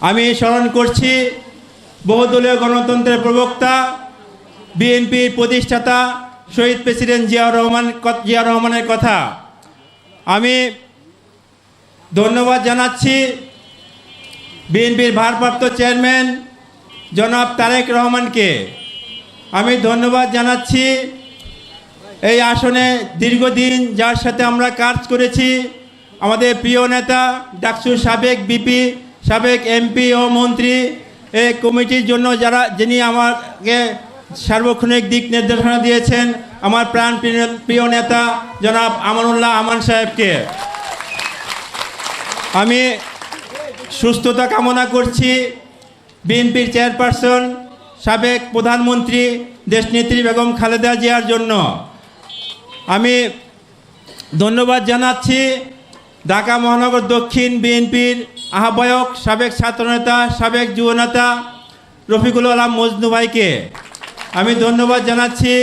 আমি স্মরণ করছি বহুদলীয় গণতন্ত্রের প্রবক্তা, বিএনপির প্রতিষ্ঠাতা শহীদ প্রেসিডেন্ট জিয়াউর রহমান জিয়াউর রহমানের কথা। আমি ধন্যবাদ জানাচ্ছি বিএনপির ভারপ্রাপ্ত চেয়ারম্যান জনাব তারেক রহমানকে। আমি ধন্যবাদ জানাচ্ছি এই আসনে দীর্ঘদিন যার সাথে আমরা কাজ করেছি। আমাদের প্রিয় নেতা ডাকসুর সাবেক বিপি সাবেক এমপি ও মন্ত্রী এই কমিটির জন্য যারা, যিনি আমাকে সার্বক্ষণিক দিক নির্দেশনা দিয়েছেন, আমার প্রাণ প্রিয়- নেতা জনাব আমানুল্লাহ আমান সাহেবকে। আমি সুস্থতা কামনা করছি। বিএনপির চেয়ারপারসন, সাবেক প্রধানমন্ত্রী দেশনেত্রী বেগম খালেদা জিয়ার জন্য। আমি ধন্যবাদ জানাচ্ছি। ঢাকা মহানগর দক্ষিণ বিএনপির আহ্বায়ক, সাবেক ছাত্রনেতা, সাবেক যুবনেতা রফিকুল আলম মজনু ভাইকে আমি ধন্যবাদ জানাচ্ছি।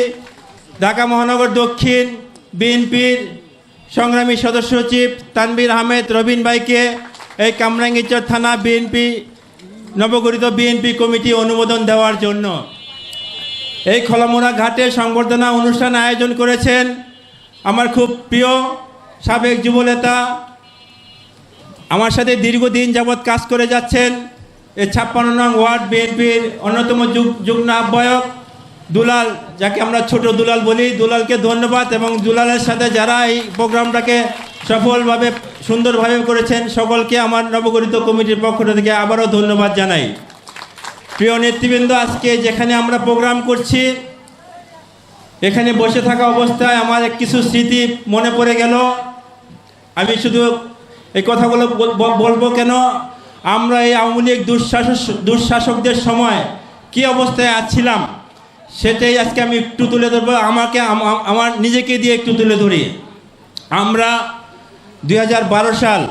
ঢাকা মহানগর দক্ষিণ বিএনপির সংগ্রামী সদস্য সচিব তানবির আহমেদ রবিন ভাইকে, এই কামরাঙ্গিচর থানা বিএনপি, নবগঠিত বিএনপি কমিটি অনুমোদন দেওয়ার জন্য। এই খলামোড়া ঘাটে সংবর্ধনা অনুষ্ঠান আয়োজন করেছেন আমার খুব প্রিয় সাবেক যুবনেতা আমার সাথে দীর্ঘদিন যাবৎ কাজ করে যাচ্ছেন এই ছাপ্পান্ন নং ওয়ার্ড বিএনপির অন্যতম যুগ যুগ্ম আহ্বায়ক দুলাল, যাকে আমরা ছোট দুলাল বলি। দুলালকে ধন্যবাদ এবং দুলালের সাথে যারা এই প্রোগ্রামটাকে সফলভাবে, সুন্দরভাবে করেছেন, সকলকে আমার নবগঠিত কমিটির পক্ষ থেকে আবারও ধন্যবাদ জানাই। প্রিয় নেতৃবৃন্দ, আজকে যেখানে আমরা প্রোগ্রাম করছি, এখানে বসে থাকা অবস্থায় আমার কিছু স্মৃতি মনে পড়ে গেল। আমি শুধু এই কথাগুলো বল- বল- বলব কেন? আমরা এই আওয়ামী লীগ দুঃশাসক, দুঃশাসকদের সময় কি অবস্থায় আছিলাম, সেটাই আজকে আমি একটু তুলে ধরবো। আমাকে আমার নিজেকে দিয়ে একটু তুলে ধরি। আমরা দু হাজার বারো সাল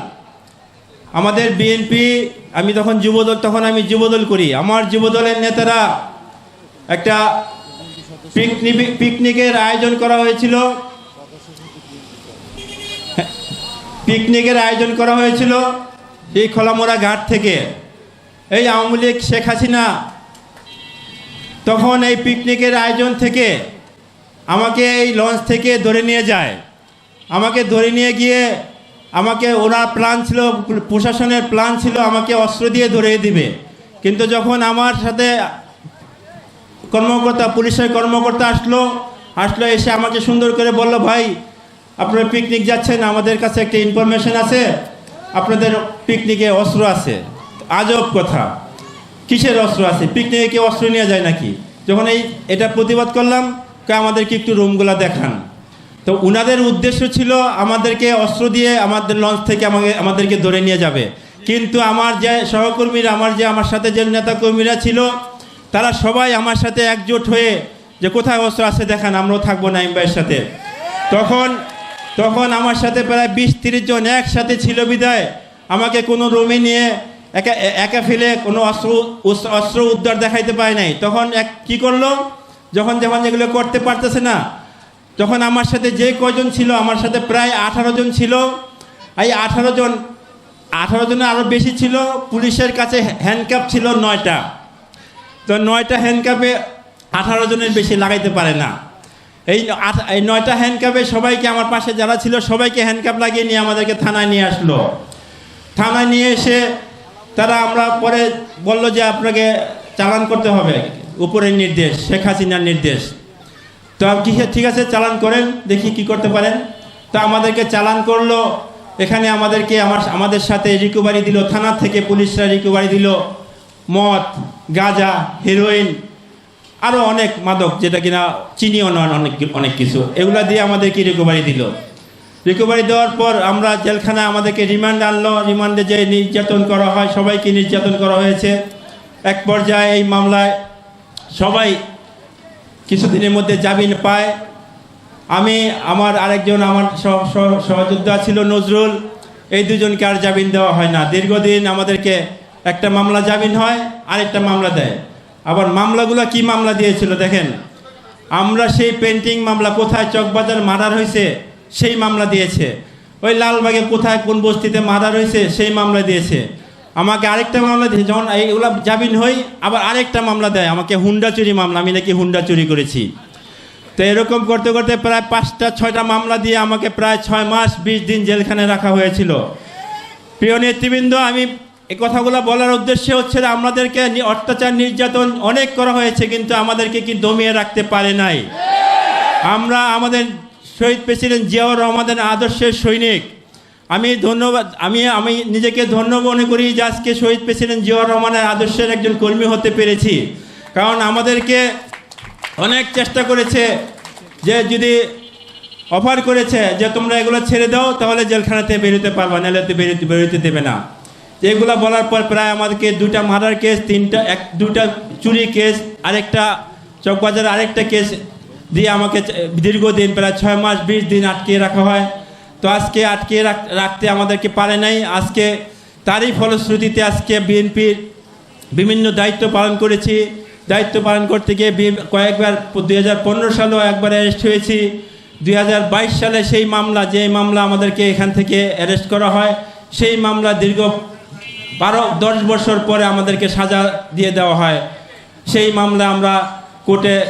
আমাদের বিএনপি, আমি তখন যুবদল, তখন আমি যুবদল করি। আমার যুবদলের নেতারা একটা পিকনিক, পিকনিকের আয়োজন করা হয়েছিল। পিকনিকের আয়োজন করা হয়েছিল এই খোলামোড়া ঘাট থেকে। এই আওয়ামী লীগ, শেখ হাসিনা তখন এই পিকনিকের আয়োজন থেকে আমাকে এই লঞ্চ থেকে ধরে নিয়ে যায়। আমাকে ধরে নিয়ে গিয়ে আমাকে ওনার প্ল্যান ছিল, প্রশাসনের প্ল্যান ছিল আমাকে অস্ত্র দিয়ে ধরে দিবে। কিন্তু যখন আমার সাথে কর্মকর্তা, পুলিশের কর্মকর্তা আসলো আসলো, এসে আমাকে সুন্দর করে বলল, ভাই আপনারা পিকনিক যাচ্ছেন, আমাদের কাছে একটা ইনফরমেশন আছে। আপনাদের পিকনিকে অস্ত্র আছে। আজব কথা। কিসের অস্ত্র আছে? পিকনিকে কি অস্ত্র নিয়ে যায় নাকি? যখন এই, এটা প্রতিবাদ করলাম আমাদেরকে একটু রুমগুলা দেখান। তো উনাদের উদ্দেশ্য ছিল আমাদেরকে অস্ত্র দিয়ে আমাদের লঞ্চ থেকে আমাকে, আমাদেরকে ধরে নিয়ে যাবে। কিন্তু আমার যে সহকর্মীরা, আমার যে, আমার সাথে যে নেতাকর্মীরা ছিল, তারা সবাই আমার সাথে একজোট হয়ে যে কোথায় অস্ত্র আছে দেখান, আমরাও থাকব নাইম ভাইয়ের সাথে। তখন তখন আমার সাথে প্রায় বিশ তিরিশ জন একসাথে ছিল বিদায়। আমাকে কোনো রুমে নিয়ে একা একা ফেলে কোনো অস্ত্র অস্ত্র উদ্ধার দেখাইতে পায় নাই। তখন এক কী করল? যখন যখন এগুলো করতে পারতেছে না, তখন আমার সাথে যে কয়জন ছিল, আমার সাথে প্রায় আঠারো জন ছিল। এই আঠারো জন, আঠারো জনের আরও বেশি ছিল। পুলিশের কাছে হ্যান্ডকাপ ছিল নয়টা। তো নয়টা হ্যান্ডকাপে আঠারো জনের বেশি লাগাইতে পারে না। এই এই নয়টা হ্যান্ডকাপে সবাইকে আমার পাশে যারা ছিল, সবাইকে হ্যান্ডকাপ লাগিয়ে নিয়ে আমাদেরকে থানায় নিয়ে আসলো। থানায় নিয়ে এসে তারা আমরা পরে বলল যে আপনাকে চালান করতে হবে, উপরের নির্দেশ, শেখ হাসিনার নির্দেশ। তো ঠিক আছে, চালান করেন, দেখি কি করতে পারেন। তো আমাদেরকে চালান করল, এখানে আমাদেরকে আমার আমাদের সাথে রিকভারি দিল, থানা থেকে পুলিশরা রিকভারি দিল। মদ, গাঁজা হেরোইন আরও অনেক মাদক যেটা কিনা নয় অনেক অনেক কিছু। এগুলা দিয়ে আমাদেরকে রিকভারি দিল? রিকভারি দেওয়ার পর আমরা জেলখানায় আমাদেরকে রিমান্ড আনলো। রিমান্ডে যে নির্যাতন করা হয় সবাইকে নির্যাতন করা হয়েছে? এক পর্যায়ে এই মামলায় সবাই কিছুদিনের মধ্যে জামিন পায়। আমি, আমার আরেকজন, আমার সহ- সহ- সহযোদ্ধা ছিল নজরুল। এই দুজনকে আর জামিন দেওয়া হয় না। দীর্ঘদিন আমাদেরকে একটা মামলা জামিন হয়, আরেকটা মামলা দেয়। আবার মামলাগুলো কি মামলা দিয়েছিল দেখেন? আমরা সেই পেন্টিং মামলা, কোথায় চকবাজার মার্ডার হয়েছে, সেই মামলা দিয়েছে। ওই লালবাগে কোথায় কোন বস্তিতে মার্ডার হয়েছে, সেই মামলা দিয়েছে। আমাকে আরেকটা মামলা দিয়েছে, যখন এইগুলো জামিন হই, আবার আরেকটা মামলা দেয়, আমাকে হুন্ডা চুরি মামলা, আমি নাকি হুন্ডা চুরি করেছি। তো এরকম করতে করতে প্রায় পাঁচটা, ছয়টা মামলা দিয়ে আমাকে প্রায় ছয় মাস, বিশ দিন জেলখানে রাখা হয়েছিল। প্রিয় নেতৃবৃন্দ, আমি এই কথাগুলো বলার উদ্দেশ্য হচ্ছে যে আমাদেরকে অত্যাচার, নির্যাতন অনেক করা হয়েছে, কিন্তু আমাদেরকে কি দমিয়ে রাখতে পারে নাই? আমরা আমাদের শহীদ প্রেসিডেন্ট জিয়াউর রহমানের আদর্শের সৈনিক। আমি ধন্যবাদ, আমি আমি নিজেকে ধন্য মনে করি যে আজকে শহীদ প্রেসিডেন্ট জিয়াউর রহমানের আদর্শের একজন কর্মী হতে পেরেছি। কারণ আমাদেরকে অনেক চেষ্টা করেছে যে যদি অফার করেছে যে তোমরা এগুলো ছেড়ে দাও, তাহলে জেলখানাতে বেরোতে পারবা, নাহলে বেরোতে বেরোতে দেবে না। এগুলো বলার পর প্রায় আমাদেরকে দুটা মার্ডার কেস তিনটা, এক দুটা চুরি কেস আরেকটা চকবাজার আরেকটা কেস দিয়ে আমাকে দীর্ঘদিন, প্রায় ছয় মাস, বিশ দিন আটকে রাখা হয়। তো আজকে আটকে রাখতে আমাদেরকে পারে নাই। আজকে তারই ফলশ্রুতিতে আজকে বিএনপির বিভিন্ন দায়িত্ব পালন করেছি। দায়িত্ব পালন করতে গিয়ে কয়েকবার, দুই হাজার পনেরো সালেও একবার অ্যারেস্ট হয়েছি। দুই হাজার বাইশ সালে সেই মামলা যে মামলা আমাদেরকে এখান থেকে অ্যারেস্ট করা হয়, সেই মামলা দীর্ঘ বারো, দশ বছর পরে আমাদেরকে সাজা দিয়ে দেওয়া হয়। সেই মামলা আমরা কোর্টে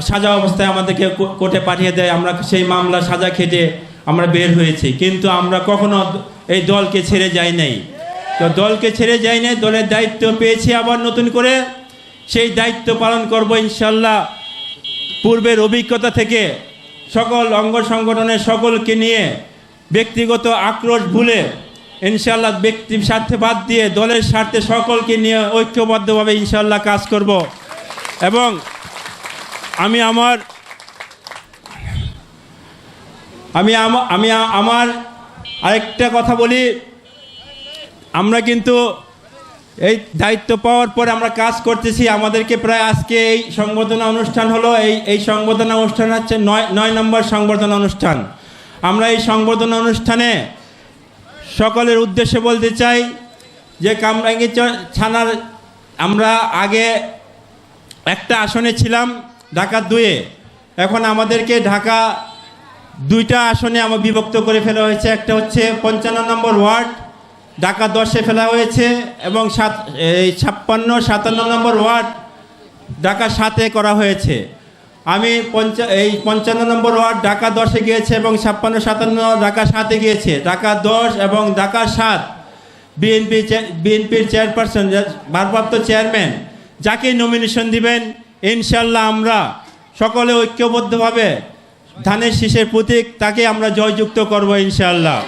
সাজা অবস্থায় আমাদেরকে কোর্টে পাঠিয়ে দেয়। আমরা সেই মামলা সাজা খেটে আমরা বের হয়েছি। কিন্তু আমরা কখনো এই দলকে ছেড়ে যাই নাই। তো দলকে ছেড়ে যাই নাই, দলের দায়িত্ব পেয়েছি আবার নতুন করে। সেই দায়িত্ব পালন করব ইনশাল্লাহ। পূর্বের অভিজ্ঞতা থেকে সকল অঙ্গ সংগঠনের সকলকে নিয়ে ব্যক্তিগত আক্রোশ ভুলে ইনশাল্লাহ ব্যক্তির স্বার্থে বাদ দিয়ে দলের স্বার্থে সকলকে নিয়ে ঐক্যবদ্ধভাবে ইনশাল্লাহ কাজ করব। এবং আমি আমার, আমি আমি আমার আরেকটা কথা বলি। আমরা কিন্তু এই দায়িত্ব পাওয়ার পরে আমরা কাজ করতেছি। আমাদেরকে প্রায় আজকে এই সংবর্ধনা অনুষ্ঠান হলো। এই এই সংবর্ধনা অনুষ্ঠান হচ্ছে নয় নয় নম্বর সংবর্ধনা অনুষ্ঠান। আমরা এই সংবর্ধনা অনুষ্ঠানে সকলের উদ্দেশ্যে বলতে চাই যে কামরাঙ্গি থানার আমরা আগে একটা আসনে ছিলাম ঢাকা দুয়ে এখন আমাদেরকে ঢাকা দুইটা আসনে আমার বিভক্ত করে ফেলা হয়েছে। একটা হচ্ছে পঞ্চান্ন নম্বর ওয়ার্ড, ঢাকা দশে ফেলা হয়েছে এবং সাত এই ছাপ্পান্ন, সাতান্ন নম্বর ওয়ার্ড ঢাকা সাতে করা হয়েছে। আমি পঞ্চা, এই পঞ্চান্ন নম্বর ওয়ার্ড ঢাকা দশে গিয়েছে এবং ছাপ্পান্ন, সাতান্ন, ঢাকা সাতে গিয়েছে। ঢাকা দশ এবং ঢাকা সাত। বিএনপি বিএনপির চেয়ারপারসন ভারপ্রাপ্ত চেয়ারম্যান, যাকে নমিনেশন দিবেন ইনশাল্লাহ আমরা সকলে ঐক্যবদ্ধভাবে ধানের শীষের প্রতীক, তাকে আমরা জয়যুক্ত করব ইনশাল্লাহ